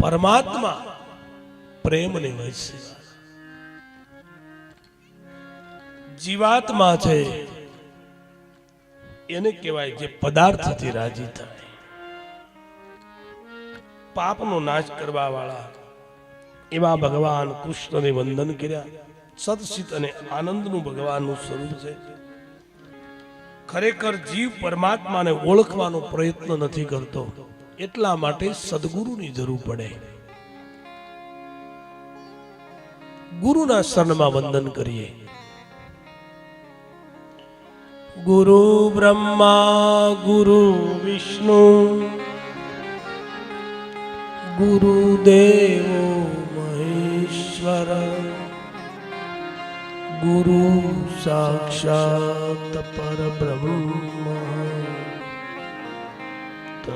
પરમાત્મા પ્રેમની વચ્ચે જીવાત્મા છે, એને કહેવાય જે પદાર્થથી રાજી થાય. પાપનો નાશ કરવા વાળા એવા ભગવાન કૃષ્ણને વંદન કર્યા. સદસિત અને આનંદનું ભગવાનનું સ્વરૂપ છે. ખરેખર જીવ પરમાત્માને ઓળખવાનો પ્રયત્ન નથી કરતો. એટલા માટે સદગુરુની જરૂર પડે. ગુરુના શરણમાં વંદન કરીએ. ગુરુ બ્રહ્મા, ગુરુ વિષ્ણુ ગુરુદેવો મહેશ્વર, ગુરુ સાક્ષાત પરબ્રહ્મ.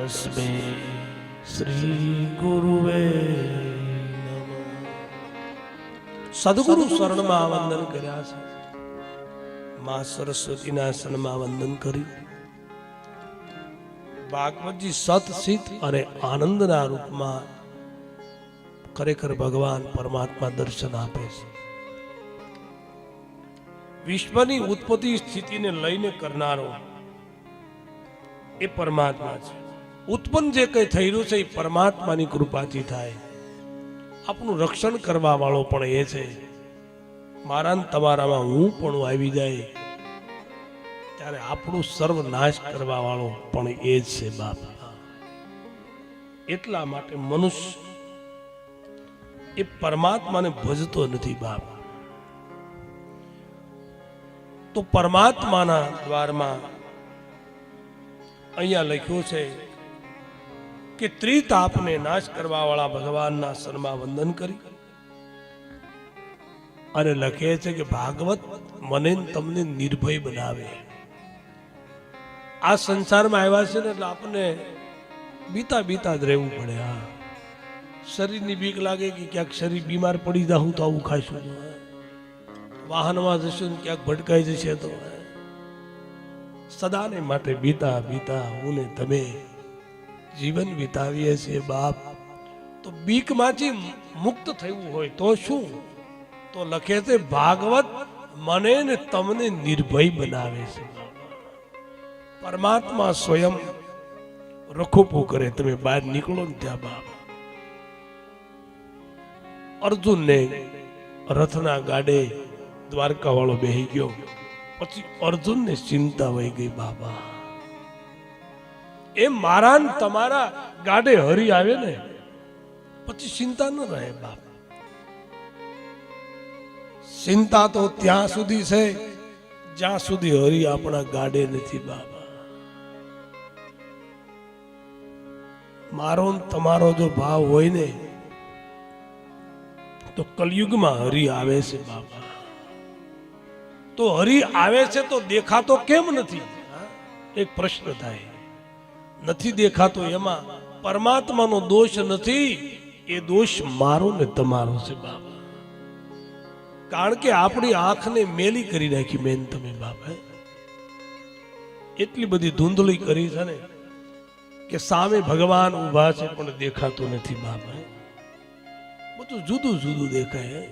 તસ્મે શ્રી ગુરુવે સદગુરુ શરણમાં વંદન કર્યા છે મા સરસ્વતીના શરણમાં વંદન કર્યું ભાગવતજી સતસિત અને આનંદના રૂપમાં ખરેખર ભગવાન પરમાત્મા દર્શન આપે છે વિશ્વની ઉત્પત્તિ સ્થિતિને લઈને કરનારો એ પરમાત્મા છે ઉત્પન્ન જે કંઈ રહ્યું છે એ પરમાત્માની કૃપાથી થાય. આપણું રક્ષણ કરવા વાળો પણ એ છે. મારા તમારામાં હું પણ આવી જાય. ત્યારે આપણું સર્વનાશ કરવા વાળો પણ એ જ છે બાપ. એટલા માટે મનુષ્ય એ પરમાત્માને ભજતો નથી બાપ. તો પરમાત્માના દ્વારમાં અહીંયા લખ્યું છે કે ત્રિતાપને નાશ કરવા વાળા ભગવાનના શરણમાં વંદન કરી. અને લખે છે કે, ભાગવત મને તમને નિર્ભય બનાવે. આ સંસારમાં આવ્યા છે ને, એટલે આપણને બીતા બીતા જ રહેવું પડે, હા. શરીરની બીક લાગે કે ક્યાંક શરીર બીમાર પડી જાઉં તો આવું ખાઈશું વાહનમાં જશું ને ક્યાંક ભટકાઈ જશે તો. સદાને માટે બીતા બીતા હું ને તમે જીવન વિતાવીએ છીએ બાપ. તો બીકમાંથી મુક્ત થવું હોય તો શું? તો લખે છે, ભાગવત મને ને તમને નિર્ભય બનાવે છે. પરમાત્મા સ્વયં રખોપો કરે. તમે બહાર નીકળો ને ત્યાં બાપ. અર્જુનને રથના ગાડે દ્વારકા વાળો બેહી ગયો. પછી અર્જુનને ચિંતા વહી ગઈ, બાબા એ મારા ને તમારા ગાડે હરી આવે ને, પછી ચિંતા ન રહે બાપ. ચિંતા તો ત્યાં સુધી છે, જ્યાં સુધી હરી આપણા ગાડે નથી બાબા મારો તમારો જો ભાવ હોય ને, તો કલયુગમાં હરી આવે છે બાબા તો હરી આવે છે તો દેખાતો કેમ નથી? એક પ્રશ્ન થાય. નથી દેખાતો એમાં. પરમાત્માનો દોષ નથી, એ દોષ મારો ને તમારો છે બાબા. કારણ કે આપણી આંખને મેલી કરી નાખી બેન તમે બાપા એટલી બધી ધૂંધળી કરી છે ને કે સામે ભગવાન ઊભા છે પણ દેખાતું નથી બાપા બધું જુદું જુદું દેખાય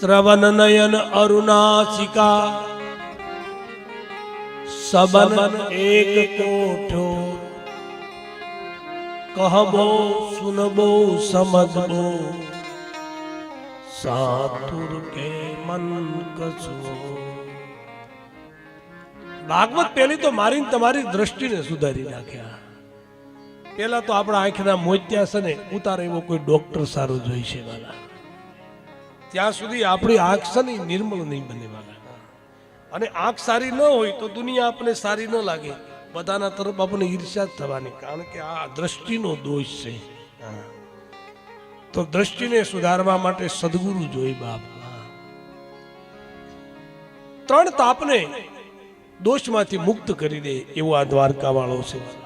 શ્રવણ નયન અરુણાસિકા સબન એક કોઠો કહબો સુનબો સમજબો સાતુર કે મન કછો ભાગવત પેલી તો મારી તમારી દ્રષ્ટિને સુધારી નાખ્યા પેલા તો આપણા આંખના મોત્યા છે ઉતારે એવો કોઈ ડોક્ટર સારો જોઈ છે ત્યાં સુધી આપણી આંખ છે નિર્મળ નહીં બને વાલા અને આંખ સારી ન હોય તો દુનિયા આપણે સારી ન લાગે. બધાના તરફ આપણને ઈર્ષ્યા થવાની, કારણ કે આ દ્રષ્ટિનો દોષ છે. તો દ્રષ્ટિને સુધારવા માટે સદગુરુ જોઈ બાપ. ત્રણ તાપને દોષમાંથી મુક્ત કરી દે એવો આ દ્વારકા વાળો છે.